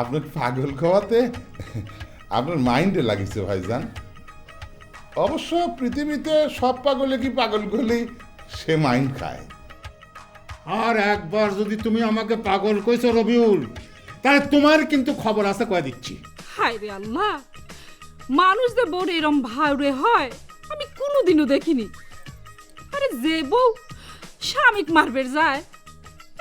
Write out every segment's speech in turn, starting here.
আপনার পাগল খাওয়াতে আপনার মাইন্ডে লাগিছে ভাইজান। অবশ্য পৃথিবীতে সব পাগলে কি পাগল করলেই সে মাইন্ড খায়। আর একবার যদি তুমি আমাকে পাগল কইছো রবিউল তাহলে তোমার কিন্তু খবর আছে কয়ে দিচ্ছি। হায় রে আল্লাহ মানুষ যে বউ এরম ভাউরে হয় আমি কোনোদিনও দেখিনি। আরে যে বউ স্বামীক মারবে যায়।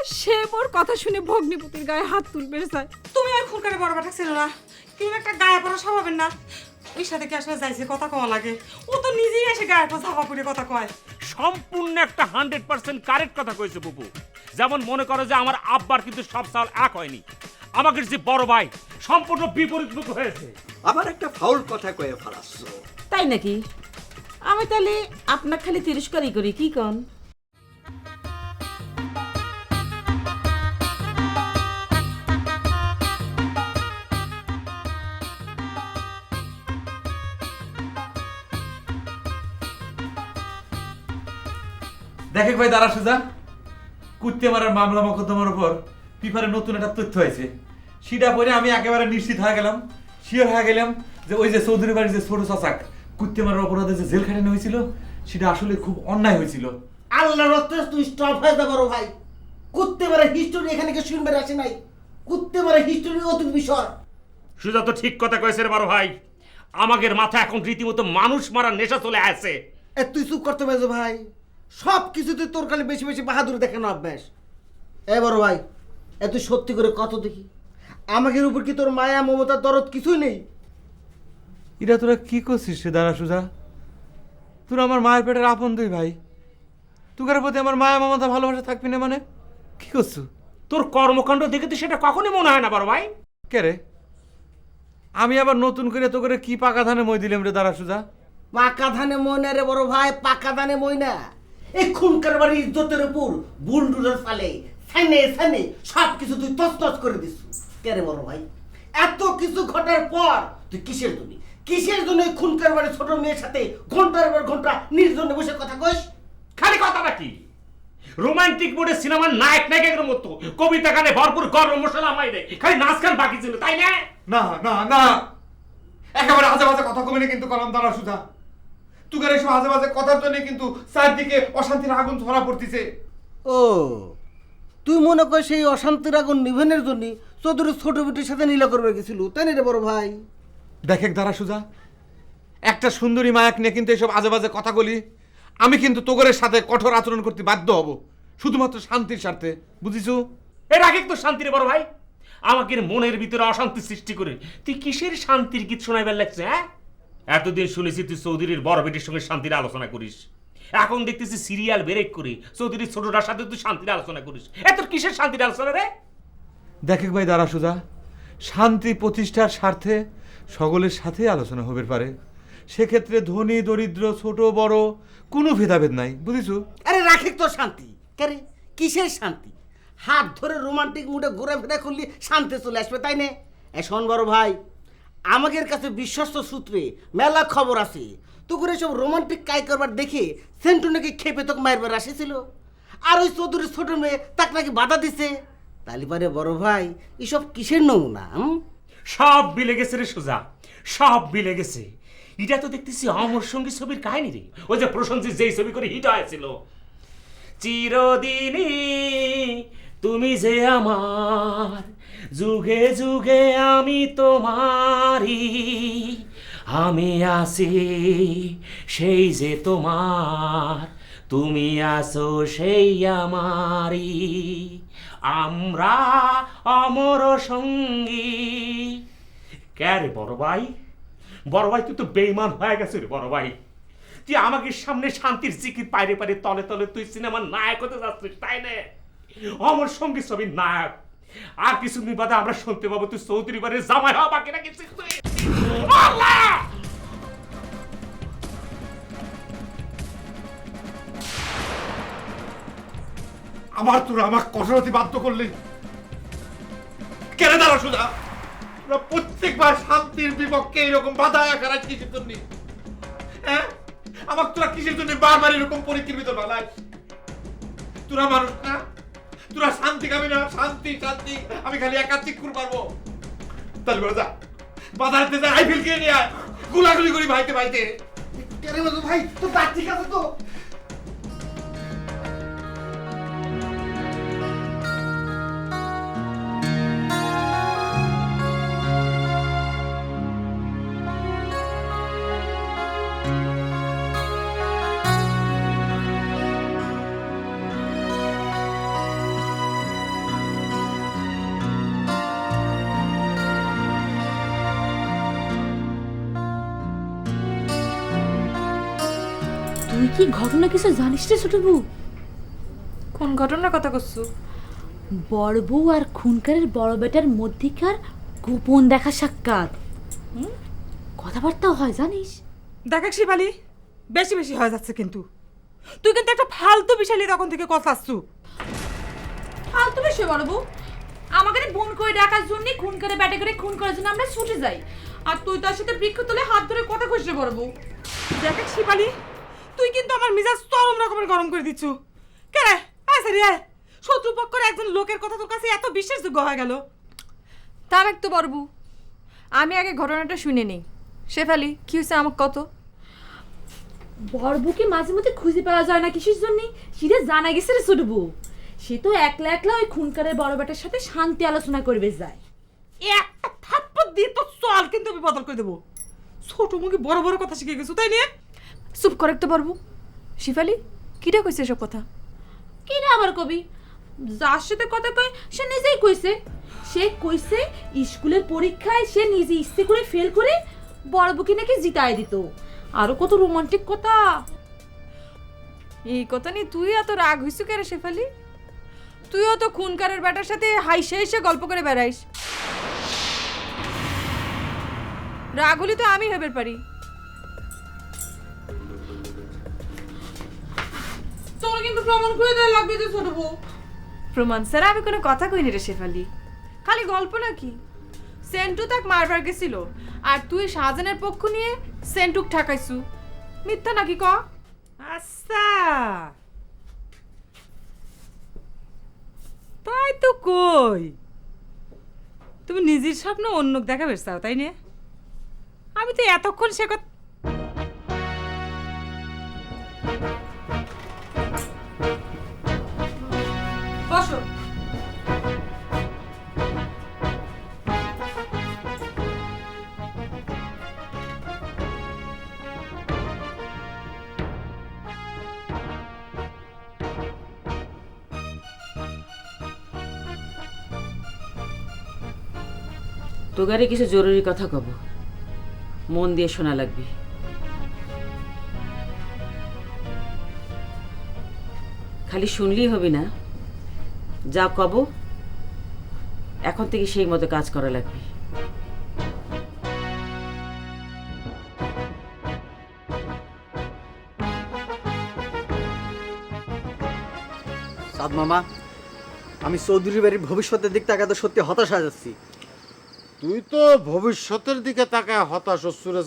সে মোর কথা শুনে ভগ্নিপতির গায়ে হাত তুলবে যায় তুমি আর খুন বড় বাটা ছিল না? তুমি একটা গায়ে পড়া স্বভাবের না? ওই সাথে কি আসলে যাইছে কথা কওয়া লাগে? ও তো নিজেই এসে গায়ে পড়া ঝাপা পড়ে কথা কয়। সম্পূর্ণ একটা হান্ড্রেড পার্সেন্ট কারেক্ট কথা কয়েছে বুবু। যেমন মনে করো যে আমার আব্বার কিন্তু সব সাল এক হয়নি। আমাকে যে বড় ভাই সম্পূর্ণ বিপরীত মুখ হয়েছে। আবার একটা ফাউল কথা কয়ে ফেলাচ্ছ। তাই নাকি? আমি তাহলে আপনার খালি তিরস্কারই করি কি কন দেখে ভাই দাঁড়া সুজা। কুত্তে মারার মামলা মকদ্দমার উপর পিফারে নতুন একটা তথ্য হয়েছে। সেটা পরে আমি একেবারে নিশ্চিত হয়ে গেলাম শিওর হয়ে গেলাম যে ওই যে চৌধুরী বাড়ির যে ছোট চাচাক কুত্তে মারার অপরাধে যে জেল খাটানো হয়েছিল সেটা আসলে খুব অন্যায় হয়েছিল। আল্লাহ রত্নে তুই স্টপ হয়ে যা বড় ভাই। কুত্তে মারা হিস্টোরি এখানে কে শুনবে আসে নাই। কুত্তে মারা হিস্টোরি অতীত বিষয় সুজা তো ঠিক কথা কয়েছে রে বড় ভাই। আমাদের মাথা এখন রীতিমতো মানুষ মারার নেশা চলে আসে এ তুই চুপ করতে মেজো ভাই। সব কিছুতে তোর খালি বেশি বেশি বাহাদুর দেখানো অভ্যাস। এ বড় ভাই এ তুই সত্যি করে কত দেখি? আমাদের উপর কি তোর মায়া মমতা দরদ কিছুই নেই? এটা তোরা কি করছিস সে দাঁড়া সুজা? তোরা আমার মায়ের পেটের আপন দুই ভাই। তুকার প্রতি আমার মায়া মমতা ভালোবাসা থাকবি না মানে? কি করছ? তোর কর্মকাণ্ড দেখে তো সেটা কখনই মনে হয় না বড় ভাই। কে রে? আমি আবার নতুন করে তো করে কি পাকা ধানে মই দিলাম রে দাঁড়া সুজা? পাকা ধানে মই ময়না রে বড় ভাই পাকা ধানে ময়না এই বাড়ির ইজ্জতের উপর বুলডুরের ফালে সাইনে সাইনে সব কিছু তুই তছনছ করে দিস। কে রে বড় ভাই? এত কিছু ঘটার পর তুই কিসের জন্য কিসের জন্য খুনকার বাড়ির ছোট মেয়ের সাথে ঘণ্টার পর ঘণ্টা নির্জনে বসে কথা কইস? খালি কথাটা কি রোমান্টিক মোডে সিনেমার নায়ক নায়কের মতো কবিতা গানে ভরপুর গরম মশলা মাইরে খালি নাচ গান বাকি ছিল তাই না? না না না। একেবারে আজে বাজে কথা কমে কিন্তু কলম দ্বারা সুধা তুগার এসব আজে বাজে কথার জন্য কিন্তু চারদিকে অশান্তির আগুন ধরা পড়তিছে। ও তুই মনে কর সেই অশান্তির আগুন নিভেনের জন্য চৌধুরী ছোট বেটির সাথে নীলা করবে গেছিল তাই না রে বড় ভাই? দেখে দ্বারা সুজা একটা সুন্দরী মায়াক নিয়ে কিন্তু এসব আজে বাজে কথাগুলি আমি কিন্তু তোগরের সাথে কঠোর আচরণ করতে বাধ্য হব শুধুমাত্র শান্তির স্বার্থে বুঝিছু এর আগে তো শান্তির বড় ভাই আমাকে মনের ভিতরে অশান্তি সৃষ্টি করে তুই কিসের শান্তির গীত শোনাইবার লাগছে হ্যাঁ? এতদিন শুনেছি তুই চৌধুরীর বড় বেটির সঙ্গে শান্তির আলোচনা করিস। এখন দেখতেছি সিরিয়াল ব্রেক করে চৌধুরীর ছোটটার সাথে তুই শান্তির আলোচনা করিস। এত কিসের শান্তির আলোচনা রে? দেখে ভাই দাঁড়া সুজা। শান্তি প্রতিষ্ঠার স্বার্থে সকলের সাথে আলোচনা হবে পারে। সেক্ষেত্রে ধনী দরিদ্র ছোট বড় কোনো ভেদাভেদ নাই বুঝিছু? আরে রাখে তোর শান্তি। কেরে কিসের শান্তি? হাত ধরে রোমান্টিক মুডে ঘোরাফেরা করলে শান্তি চলে আসবে তাই না? এ শোন বড় ভাই আমাদের কাছে বিশ্বস্ত সূত্রে মেলা খবর আছে। তো করে সব রোমান্টিক কাই করবার দেখে সেন্টু নাকি খেপে তোকে মারবার আসেছিল আর ওই চৌধুরীর ছোট মেয়ে তাকে নাকি বাধা দিছে। তালিবারে বড় ভাই, এসব কিসের নমুনা? সব বিলে গেছে রে সোজা, সব বিলে গেছে। এটা তো দেখতেছি অমর সঙ্গী ছবির কাহিনী রে। ওই যে প্রশংসিত যেই ছবি করে হিট হয়েছিল। চিরদিনই তুমি যে আমার যুগে যুগে আমি তোমারি আমি আছি সেই যে তোমার, তুমি আসো সেই আমারই। আমরা অমর সঙ্গী। কে বড় ভাই? বড় ভাই, তুই তো বেইমান হয়ে গেছে রে বড় ভাই। তুই আমাকে সামনে শান্তির জিকির পাইরে পাইরে তলে তলে তুই সিনেমার নায়ক হতে যাচ্ছিস, তাই না? অমর সঙ্গী ছবির নায়ক। আর কিছুদিন বাদে আমরা শুনতে পাবো তুই চৌধুরী বাড়ির জামাই হওয়া বাকি তুই আল্লাহ! আমার তোরা আমার কঠোরতি বাধ্য করলি। কেন দাঁড়া সুধা। তোরা প্রত্যেকবার শান্তির বিপক্ষে এরকম বাধা আকার কিসের জন্য? হ্যাঁ? আমার তোরা কিসের জন্য বারবার এরকম পরীক্ষিত বানাই তোরা মানুষ না? তোরা শান্তি খাবি না? শান্তি শান্তি। আমি খালি একা চিকুর পারব তাহলে বলে যা। বাজারতে যা, আইফিল কিনে নিয়ে আয়। গুলাগুলি করি ভাইতে ভাইতে। কেন ভাই তো দাঁত ঠিক আছে তো কি ঘটনা কিছু জানিস রে ছোট বউ? কোন ঘটনার কথা করছ? বড় বউ আর খুনকারের বড় বেটার মধ্যেকার গোপন দেখা সাক্ষাৎ। হুম? কথাবার্তাও হয় জানিস? দেখ শিবালি বেশি বেশি হয়ে যাচ্ছে কিন্তু। তুই কিন্তু একটা ফালতু বিশালি তখন থেকে কথা আসছু। ফালতু বিষয় বড় বউ। আমাকে বোন করে ডাকার জন্য খুন করে ব্যাটে করে খুন করার জন্য আমরা ছুটে যাই। আর তুই তার সাথে বৃক্ষ তুলে হাত ধরে কথা খুঁজতে বড় বউ। দেখ শিবালি কিন্তু আমার মিজাজ চরম রকমের গরম করে দিচ্ছ। কে রে? আয় সারি আয়। শত্রু একজন লোকের কথা তোর কাছে এত বিশ্বাসযোগ্য হয়ে গেল। তার এক তো বরবু আমি আগে ঘটনাটা শুনে নিই। শেফালি কি হয়েছে আমাকে কত? বড় বউকে মাঝে মধ্যে খুঁজে পাওয়া যায় না কিসের জন্য? সেটা জানা গেছে রে ছোট বউ। সে তো একলা একলা ওই খুনকারের বড় বেটার সাথে শান্তি আলোচনা করবে যায়। একটা থাপ্পড় দিয়ে তো চল কিন্তু আমি বদল করে দেবো। ছোট মুখে বড় বড় কথা শিখে গেছো তাই নিয়ে? চুপ করে তো বরবু। শেফালি কিটা কইছে এসব কথা? কি রে আবার কবি? যার সাথে কথা কয় সে নিজেই কইছে। সে কইছে স্কুলের পরীক্ষায় সে নিজে ইচ্ছে করে ফেল করে বড় বুকি নাকি জিতায় দিত। আরও কত রোমান্টিক কথা। এই কথা নিয়ে তুই এত রাগ হইছু কে রে শেফালি? তুইও তো খুনকারের ব্যাটার সাথে হাইসে হাইসে গল্প করে বেড়াইস। রাগ হলি তো আমি হবের পারি। কিন্তু প্রমাণ করে দেওয়া লাগবে যে ছোট বউ। প্রমাণ স্যার আমি কোনো কথা কইনি রে শেফালি। খালি গল্প নাকি? সেন্টু তাক মারবার গেছিল আর তুই শাহজাহানের পক্ষ নিয়ে সেন্টুক ঠাকাইছু। মিথ্যা নাকি ক? আচ্ছা। তাই তো কই। তুমি নিজের স্বপ্ন অন্য দেখাবে চাও তাই নিয়ে আমি তো এতক্ষণ সে কথা তোগারে কিছু জরুরি কথা কব। মন দিয়ে শোনা লাগবে। খালি শুনলেই হবে না। যা কব, এখন থেকে সেই মতো কাজ করা লাগবে। মামা, আমি চৌধুরী বাড়ির ভবিষ্যতের দিক তাকাতে সত্যি হতাশা যাচ্ছি। তুই তো ভবিষ্যতের দিকে তাকায় হতাশ হচ্ছু রে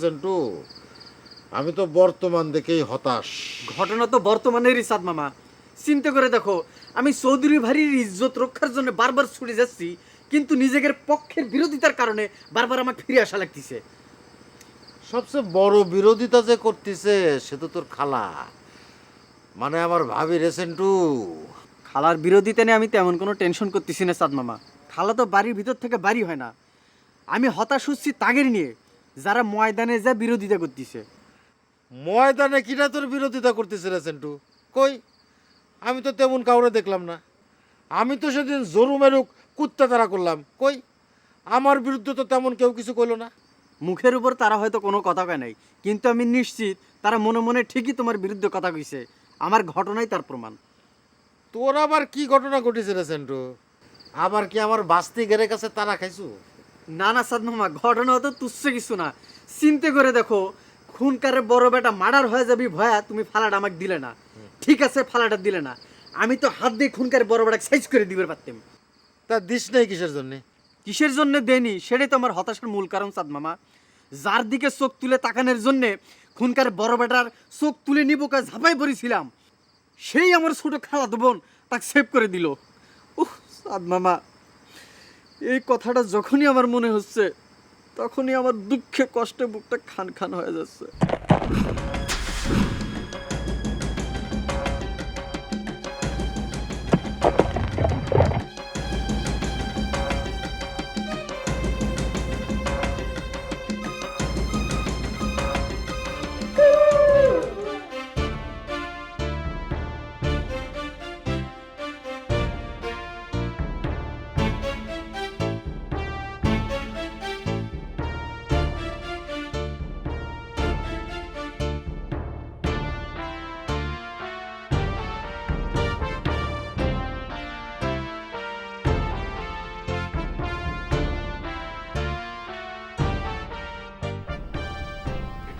আমি তো বর্তমান দেখেই হতাশ। ঘটনা তো বর্তমানেরই সাদ মামা। চিন্তা করে দেখো আমি চৌধুরী বাড়ির ইজ্জত রক্ষার জন্য বারবার ছুটে যাচ্ছি কিন্তু নিজেদের পক্ষের বিরোধিতার কারণে বারবার আমার ফিরে আসা লাগতেছে। সবচেয়ে বড় বিরোধিতা যে করতেছে সে তো তোর খালা। মানে আমার ভাবি রে সেন্টু খালার বিরোধিতা নিয়ে আমি তেমন কোনো টেনশন করতেছি না সাদ মামা। খালা তো বাড়ির ভিতর থেকে বাড়ি হয় না। আমি হতাশ হচ্ছি তাগের নিয়ে যারা ময়দানে যা বিরোধিতা করতেছে। ময়দানে কিনা তোর বিরোধিতা করতেছে রে সেন্টু? কই? আমি তো তেমন কাউরে দেখলাম না। আমি তো সেদিন জরু মেরুক কুত্তা তারা করলাম। কই? আমার বিরুদ্ধে তো তেমন কেউ কিছু কইলো না। মুখের উপর তারা হয়তো কোনো কথা কয় নাই কিন্তু আমি নিশ্চিত তারা মনে মনে ঠিকই তোমার বিরুদ্ধে কথা কইছে। আমার ঘটনাই তার প্রমাণ। তোর আবার কি ঘটনা ঘটেছে রে সেন্টু? আবার কি আমার বাস্তি গেরের কাছে তারা খাইছু? না না সাদ মামা ঘটনা তো তুচ্ছ কিছু না। চিন্তা করে দেখো খুনকারের বড় বেটা মার্ডার হয়ে যাবি ভয়া তুমি ফালাটা আমাকে দিলে না। ঠিক আছে ফালাটা দিলে না। আমি তো হাত দিয়ে খুনকার বড় বেটা সাইজ করে দিবে পারতাম। তা দিস নাই কিসের জন্যে? কিসের জন্য দেনি সেটাই তো আমার হতাশার মূল কারণ সাদ মামা যার দিকে চোখ তুলে তাকানোর জন্যে খুনকার বড় বেটার চোখ তুলে নিব কাজ ঝাঁপাই পড়েছিলাম। সেই আমার ছোট খালাতো বোন তাকে সেভ করে দিল। সাদ মামা এই কথাটা যখনই আমার মনে হচ্ছে, তখনই আমার দুঃখে কষ্টে বুকটা খান খান হয়ে যাচ্ছে।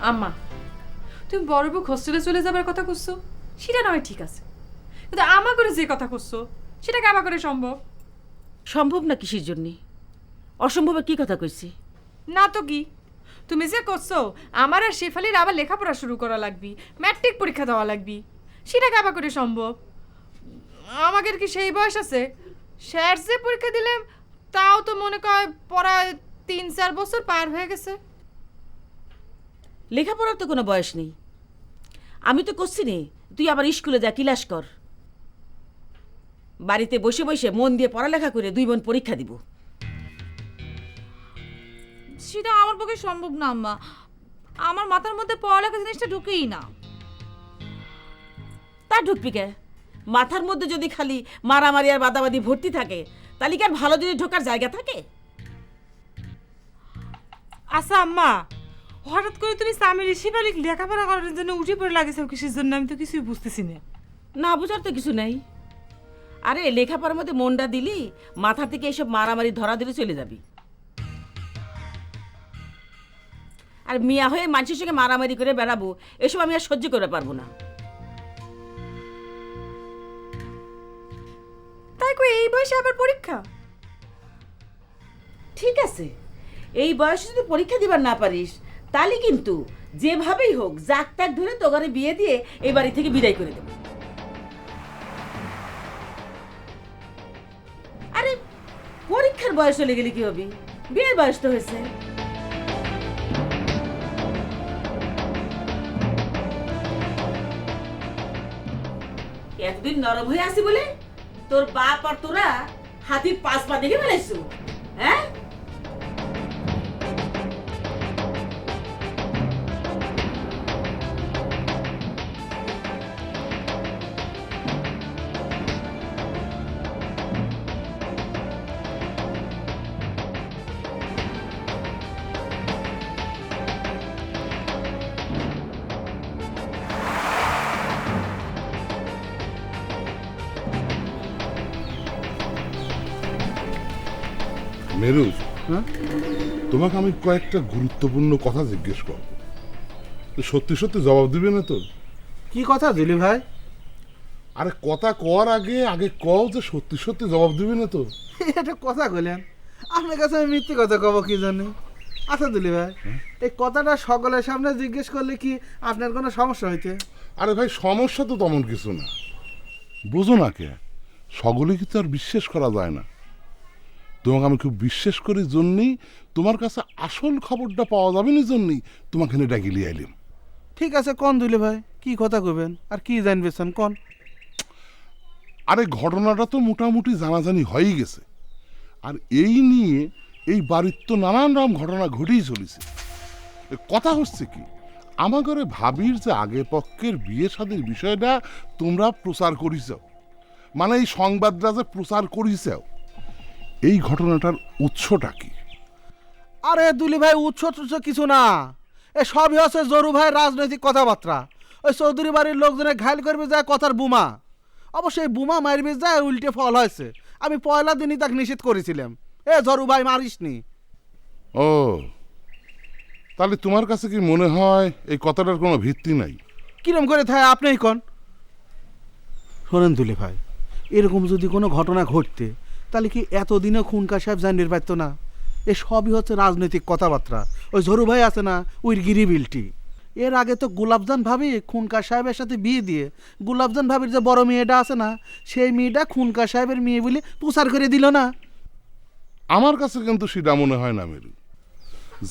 আম্মা তুমি বড় বুক হোস্টেলে চলে যাবার কথা করছ সেটা নয় ঠিক আছে। কিন্তু আমা করে যে কথা করছ সেটা কামা করে সম্ভব? সম্ভব না কিসের জন্যে? অসম্ভবে কি কথা কইছি? না তো কি? তুমি যে করছ আমার আর শেফালির আবার লেখাপড়া শুরু করা লাগবি ম্যাট্রিক পরীক্ষা দেওয়া লাগবি। সেটা কাবা করে সম্ভব? আমাদের কি সেই বয়স আছে? স্যার যে পরীক্ষা দিলাম তাও তো মনে কর পড়ায় তিন চার বছর পার হয়ে গেছে। লেখাপড়ার তো কোনো বয়স নেই। আমি তো করছি নে তুই আবার স্কুলে যা ক্লাস কর। বাড়িতে বসে বসে মন দিয়ে পড়ালেখা করে দুই বোন পরীক্ষা দিব। সেটা আমার পক্ষে সম্ভব না আম্মা। আমার মাথার মধ্যে পড়ালেখা জিনিসটা ঢুকেই না। তা ঢুকবি কে? মাথার মধ্যে যদি খালি মারামারি আর বাদাবাদি ভর্তি থাকে তাহলে কি আর ভালো যদি ঢোকার জায়গা থাকে? আচ্ছা আম্মা হঠাৎ করে তুমি স্বামীর শিবালিক লেখাপড়া করার জন্য উঠে পড়ে লাগেছে কিসের জন্য? আমি তো কিছুই বুঝতেছি না। না বোঝার তো কিছু নেই। আরে লেখাপড়ার মধ্যে মনটা দিলি মাথা থেকে এসব মারামারি ধরা দিলে চলে যাবি। আর মিয়া হয়ে মানুষের সঙ্গে মারামারি করে বেড়াবো এসব আমি আর সহ্য করে পারব না। তাই কই এই বয়সে আবার পরীক্ষা? ঠিক আছে। এই বয়সে যদি পরীক্ষা দিবার না পারিস তাহলে কিন্তু যেভাবেই হোক জাক তাক ধরে তোগারে বিয়ে দিয়ে এই বাড়ি থেকে বিদায় করে দেবো। আরে, পরীক্ষার বয়স হলে গেলে কি হবে? বিয়ের বয়স তো হয়েছে। এতদিন নরম হয়ে আসি বলে তোর বাপ আর তোরা হাতির পাঁচ পা দেখে ফেলাইছো হ্যাঁ? মেরুজ তোমাকে আমি কয়েকটা গুরুত্বপূর্ণ কথা জিজ্ঞেস করব। তো সত্যি সত্যি জবাব দিবে না তো? কি কথা দিলি ভাই? আরে কথা কর আগে আগে কও যে সত্যি সত্যি জবাব দিবে না তো। এটা কথা কইলেন। আপনার কাছে আমি মিথ্যে কথা কব কি জানি? আচ্ছা দিলি ভাই এই কথাটা সকলের সামনে জিজ্ঞেস করলে কি আপনার কোনো সমস্যা হইতে? আরে ভাই সমস্যা তো তেমন কিছু না। বুঝো না কে সকলে কিন্তু আর বিশ্বাস করা যায় না। তোমাকে আমি খুব বিশ্বাস করি জন্যই তোমার কাছে আসল খবরটা পাওয়া যাবে না জন্যই তোমাকে এনে ডাকি লিয়ে আইলাম। ঠিক আছে কন দিলি ভাই কি কথা কইবেন? আর কি জানবেছেন কন? আরে ঘটনাটা তো মোটামুটি জানাজানি হয়েই গেছে। আর এই নিয়ে এই বাড়ির তো নানান রকম ঘটনা ঘটেই চলেছে। কথা হচ্ছে কি আমার ঘরে ভাবির যে আগে পক্ষের বিয়ে সাদের বিষয়টা তোমরা প্রচার করিস মানে এই সংবাদটা যে প্রচার করিস এই ঘটনাটার উৎসটা কি? আরে দুলি ভাই উৎস টুৎস কিছু না। এ সবই হচ্ছে জরু ভাই রাজনৈতিক কথাবার্তা। ওই চৌধুরী বাড়ির লোকজনে ঘাইল করবে যায় কথার বুমা। অবশ্যই বুমা মারবে যায় উল্টে ফল হয়েছে। আমি পয়লা দিনই তাকে নিষেধ করেছিলাম। এ জরু ভাই মারিসনি। ও তাহলে তোমার কাছে কি মনে হয় এই কথাটার কোনো ভিত্তি নাই? কিরম করে থাকে আপনিই কন। শোনেন দুলি ভাই এরকম যদি কোনো ঘটনা ঘটতে তাহলে কি এতদিনে খুনকা সাহেব জানিয়ে পারতো না? এ সবই হচ্ছে রাজনৈতিক কথাবার্তা। ওই ঝরু ভাই আছে না, ওই গিরিবিলটি। এর আগে তো গোলাপজান ভাবি খুনকা সাহেবের সাথে বিয়ে দিয়ে, গোলাপজান ভাবির যে বড় মেয়েটা আছে না, সেই মেয়েটা খুনকা সাহেবের মেয়ে বলে প্রচার করে দিল না। আমার কাছে কিন্তু সেটা মনে হয় না, মেরু।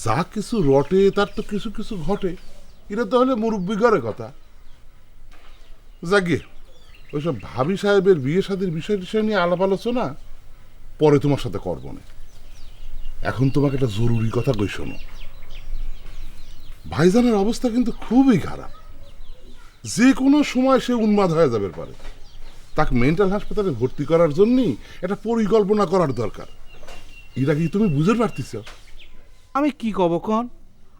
যা কিছু রটে, তার তো কিছু কিছু ঘটে। এটা তো হলে মুরব্বী ঘরে কথা। যাকে ওইসব ভাবি সাহেবের বিয়ে শাদির বিষয় টিষয় নিয়ে আলাপ আলোচনা পরে তোমার সাথে করব না। এখন তোমাকে একটা জরুরি কথা কই শোনো। ভাইজানের অবস্থা কিন্তু খুবই খারাপ। যে কোনো সময় সে উন্মাদ হয়ে যাবে পারে। তাকে মেন্টাল হাসপাতালে ভর্তি করার জন্যই একটা পরিকল্পনা করার দরকার। এটা কি তুমি বুঝতে পারতেছ? আমি কি কব কন?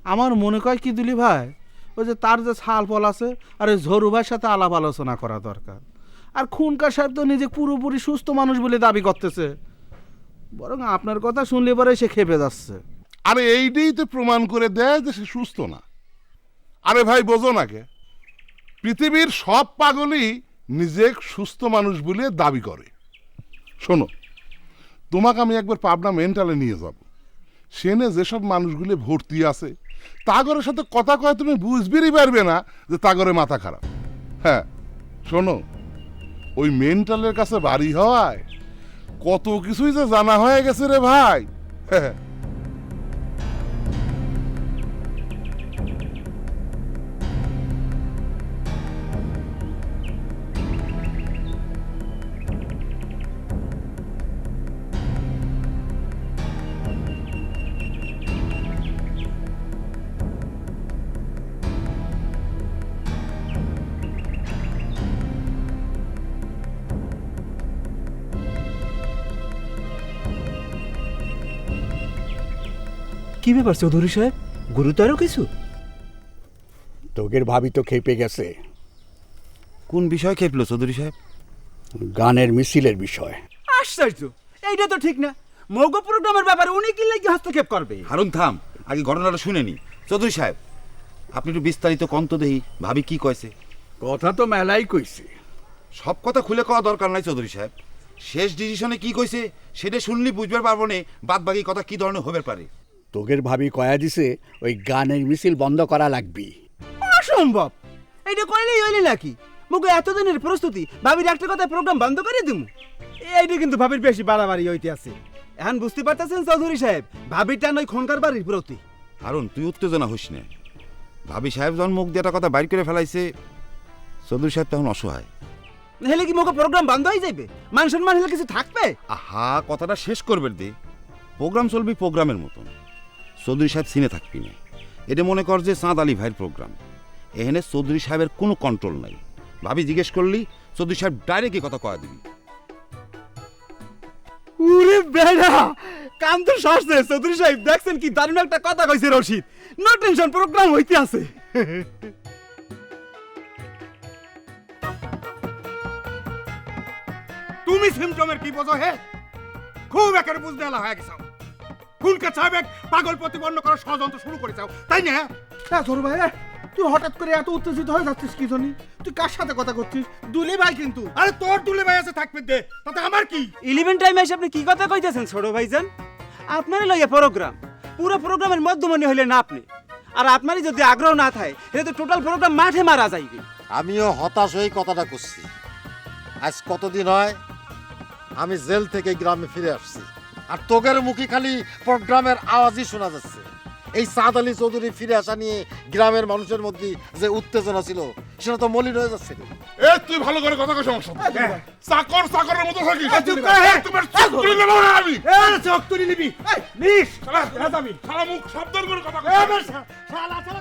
আমার মনে কয় কি দিলি ভাই? ওই যে তার যে ছাল পল আছে, আর ওই ঝরু ভাইয়ের সাথে আলাপ আলোচনা করা দরকার। আর খুনকার সাহেব তো নিজে পুরোপুরি সুস্থ মানুষ বলে দাবি করতেছে। বরং আপনার কথা শুনলে পরে সে খেপে যাচ্ছে। আরে এইটাই তো প্রমাণ করে দেয় যে সে সুস্থ না। আরে ভাই, বোঝো না কে? পৃথিবীর সব পাগলই নিজে সুস্থ মানুষ বলে দাবি করে। শোনো, তোমাকে আমি একবার পাবনা মেন্টালে নিয়ে যাব। সেনে যেসব মানুষগুলি ভর্তি আছে, তাগরের সাথে কথা কয় তুমি বুঝবেরই পারবে না যে তাগরে মাথা খারাপ। হ্যাঁ শোনো, ওই মেন্টালের কাছে বাড়ি হওয়ায় কত কিছুই যে জানা হয়ে গেছে রে ভাই। কি ব্যাপার চৌধুরী সাহেব? গুরুতর কিছু? তোগের ভাবি তো খেপে গেছে। কোন বিষয় খেপলো চৌধুরী সাহেব? গানের মিছিলের বিষয়। আশ্চর্য! এইটা তো ঠিক না। মৌগ প্রোগ্রামের ব্যাপারে উনি কি লাগি হস্তক্ষেপ করবে? হারুন থাম। আগে ঘটনাটা শুনে নি। চৌধুরী সাহেব আপনি একটু বিস্তারিত কন্ত দেহি ভাবি কি কয়েছে কথা তো মেলাই কইছে। সব কথা খুলে কওয়া দরকার নাই চৌধুরী সাহেব। শেষ ডিসিশনে কি কইছে সেটা শুনলি বুঝবার পারব না বাদ বাকি কথা কি ধরনের হবে পারে? তোগের ভাবি কয়া দিছে ওই গানের মিছিল বন্ধ করা লাগবি। অসম্ভব! এইটা কইলেই হইলে নাকি? মুগো এতদিনের প্রস্তুতি ভাবির একটা কথা প্রোগ্রাম বন্ধ করে দিমু? এইটা কিন্তু ভাবির বেশি বাড়াবাড়ি হইতে আছে। এখন বুঝতে পারতেছেন চৌধুরী সাহেব ভাবির টান ওই খনকার বাড়ির প্রতি। কারণ তুই উত্তেজনা হইস না। ভাবি সাহেব যখন মুখ দিয়ে একটা কথা বাইর করে ফেলাইছে চৌধুরী সাহেব তখন অসহায়। হেলে কি মুগো প্রোগ্রাম বন্ধ হয়ে যাইবে? মান সম্মান হলে কিছু থাকবে? আহা কথাটা শেষ করবে দে। প্রোগ্রাম চলবি প্রোগ্রামের মতন। চৌধুরী সাহেব সিনে থাকবি না। এটা মনে কর যে চাঁদ আলী ভাইয়ের প্রোগ্রাম এখানে চৌধুরী সাহেবের কোনো কন্ট্রোল নাই। ভাবি জিজ্ঞেস করলি, চৌধুরী সাহেব ডাইরেক্ট কথা কয়া দিবি। উরে বেড়া, কান তো শ্বাসে চৌধুরী সাহেব, দেখছেন কি দারুণ একটা কথা কইছে রশিদ। নো টেনশন প্রোগ্রাম হইতে আছে। তুমি সিমটমের কি বোঝো, হে? খুব একের বুঝতে হয়ে গেছো খুনকে সাহেব পাগল প্রতিপন্ন করার ষড়যন্ত্র শুরু করেছাও তাই না? হ্যাঁ ঝরু ভাই তুই হঠাৎ করে এত উত্তেজিত হয়ে যাচ্ছিস কি জনি তুই কার সাথে কথা করছিস? দুলি ভাই কিন্তু। আরে তোর দুলে ভাই আছে থাকবে দে। তাতে আমার কি? ইলেভেন টাইমে এসে আপনি কি কথা কইতেছেন ছোট ভাইজান? আপনারই লইয়া প্রোগ্রাম পুরো প্রোগ্রামের মধ্যমণি হইলে না আপনি। আর আপনারই যদি আগ্রহ না থাকে তাহলে তো টোটাল প্রোগ্রাম মাঠে মারা যাইবে। আমিও হতাশ হয়ে কথাটা করছি আজ কতদিন হয়? আমি জেল থেকে গ্রামে ফিরে আসছি। আর তোগের মুখে খালি প্রোগ্রামের আওয়াজই শোনা যাচ্ছে। এই সাদ আলী চৌধুরী ফিরে আসা নিয়ে গ্রামের মানুষের মধ্যে যে উত্তেজনা ছিল সেটা তো মলিন হয়ে যাচ্ছে। এ তুই ভালো করে কথা কই সমস্যা চাকর চাকরের মতো থাকিস। চুপ কর, হে। তোমার নেব না আমি। তুলি নিবি। নিস। শালা শালা মুখ শব্দ করে কথা কই শালা শালা